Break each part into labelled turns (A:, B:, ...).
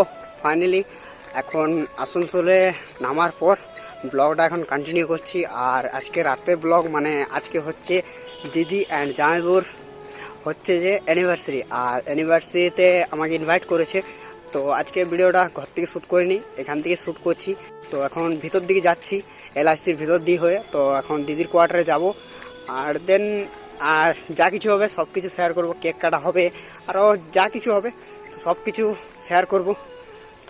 A: ও finally এখন আসানসোলে নামার পর ব্লগটা এখন কন্টিনিউ করছি। আর আজকে রাতে ব্লগ মানে আজকে হচ্ছে দিদি অ্যান্ড জামাইবুর হচ্ছে যে অ্যানিভার্সারি আর অ্যানিভার্সারিতে আমাকে ইনভাইট করেছে। তো আজকে ভিডিওটা ঘর থেকে শ্যুট করিনি, এখান থেকে শ্যুট করছি। তো এখন ভিতর দিকে যাচ্ছি এলআইসির ভিতর দিয়ে হয়ে। তো এখন দিদির কোয়ার্টারে যাব। আর দেন আর যা কিছু হবে সব কিছু শেয়ার করব। কেক কাটা হবে আরও যা কিছু হবে সব কিছু শেয়ার করব।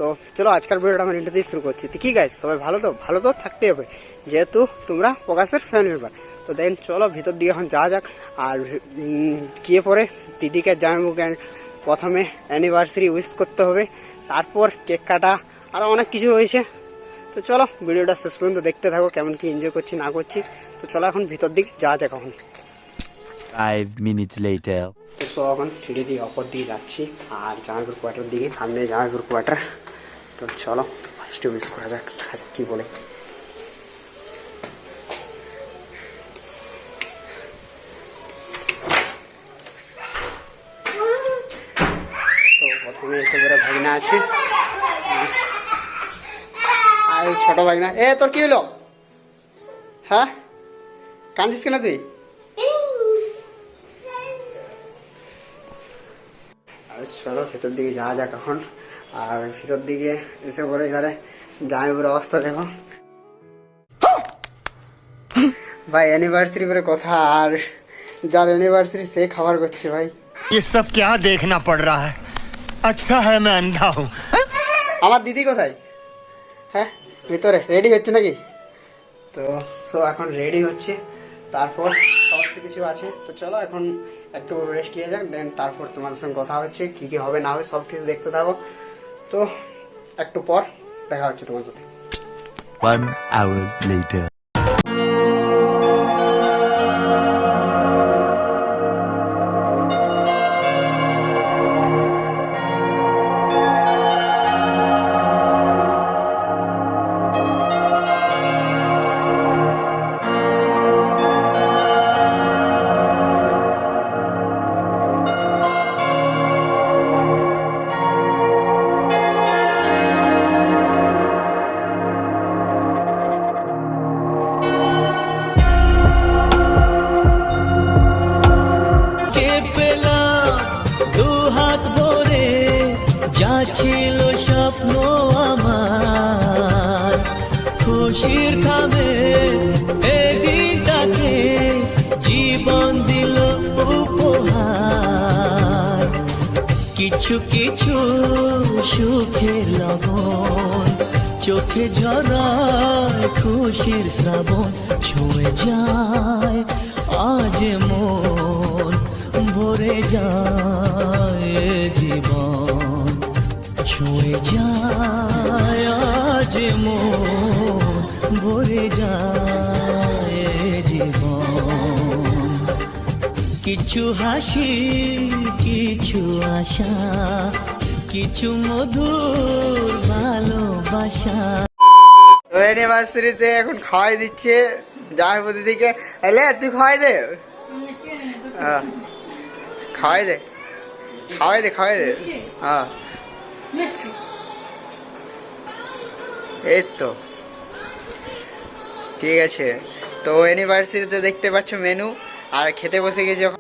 A: তো চলো আজকাল ভিডিওটা আমি ইন্টার দিয়ে শুরু করছি। তো কি গাইস সবাই ভালো তো? ভালো তো থাকতে হবে। যেহেতু তোমরা প্রকাশের ফ্যান মেম্বার তো দেন চলো ভিতর দিকে এখন যাওয়া যাক। আর গিয়ে পরে দিদিকে জামাইবুকে প্রথমে অ্যানিভার্সারি উইশ করতে হবে। তারপর কেক কাটা আরও অনেক কিছু হয়েছে। তো চলো ভিডিওটা শেষ পর্যন্ত দেখতে থাকো কেমন কি এনজয় করছি না করছি। তো চলো এখন ভিতর দিক যাওয়া যাক এখন।
B: Five minutes later.
A: তো সব এখন সিঁড়ি দিয়ে অপর দিকে যাচ্ছি। আর জামাইপুর কোয়ার্টার দিকে সামনে জামাইপুর কোয়ার্টার চলো। ফার্স্টে মিস করা যাক, দেখা যাক কি বলে। তো প্রথমে এসে ভাগনা আছে আর ছোট ভাগনা, এ, তোর কি হলো? হ্যাঁ? কাঁদছিস কেন তুই? চলো, ভেতর দিকে যাওয়া যাক এখন। আর ভেতর দিকে এসে পরে এখানে জামাইবুর অবস্থা দেখো ভাই অ্যানিভার্সারি করে কথা আর যার অ্যানিভার্সারি সে খাবার করছে ভাই
C: ये सब क्या देखना पड़ रहा है अच्छा है मैं अंधा हूँ
A: আমার দিদি কোথায় হ্যাঁ ভিতরে রেডি হচ্ছে নাকি তো সো এখন রেডি হচ্ছে তারপর সমস্ত কিছু আছে তো চলো এখন একটু রেস্ট নিয়ে যাক দেন তারপর তোমাদের সঙ্গে কথা হচ্ছে কি কি হবে না হবে সব কিছু দেখতে থাকো তো একটু পর দেখা হচ্ছে তোমার সাথে
B: One hour later.
D: যা ছিল স্বপ্ন আমার, খুশির খাবে এই দিনটাকে জীবন দিল উপহার। কিছু কিছু সুখের লবণ, চোখে ঝরায় খুশির শ্রাবণ, ছুঁয়ে যায় আজ মন ভরে যায়। যায় জীবন। কিছু হাসি, কিছু আশা, কিছু মধুর ভালোবাসা।
A: এখন খাওয়াই দিচ্ছে। জামাইবু দিদিকে এলে তুই খাওয়াই দে। হ্যাঁ। খাওয়াই দে। খাওয়াই দে খাওয়াই দে। হ্যাঁ। এই তো। ঠিক আছে তো অ্যানিভার্সারিতে দেখতে পাচ্ছ মেনু আর খেতে বসে গেছি।